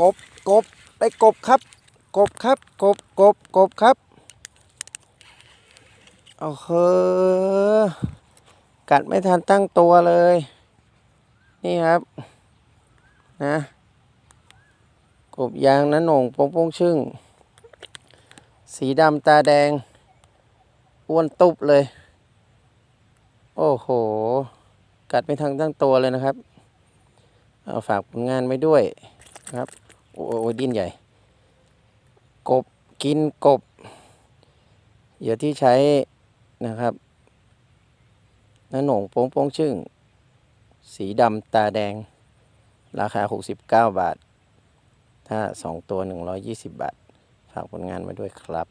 กบกบได้กบครับ กบครับ กบกบกบครับโอ้โหกัดไม่ทันตั้งตัวเลย นี่ครับ นะ กบยางนั้นหน่งโป้งโป้งชึ่ง สีดำตาแดง อ้วนตุบเลย โอ้โห กัดไม่ทันตั้งตัวเลยนะครับ เอาฝากผลงานไว้ด้วยครับ โอ้ยดิ้นใหญ่ กบกินกบเหยื่อที่ใช้นะครับน้าหนงโป้งโป้งชึ่ง สีดำตาแดง ราคา 69 บาท ถ้า 2 ตัว 120 บาท ฝากผลงานไว้ด้วยครับ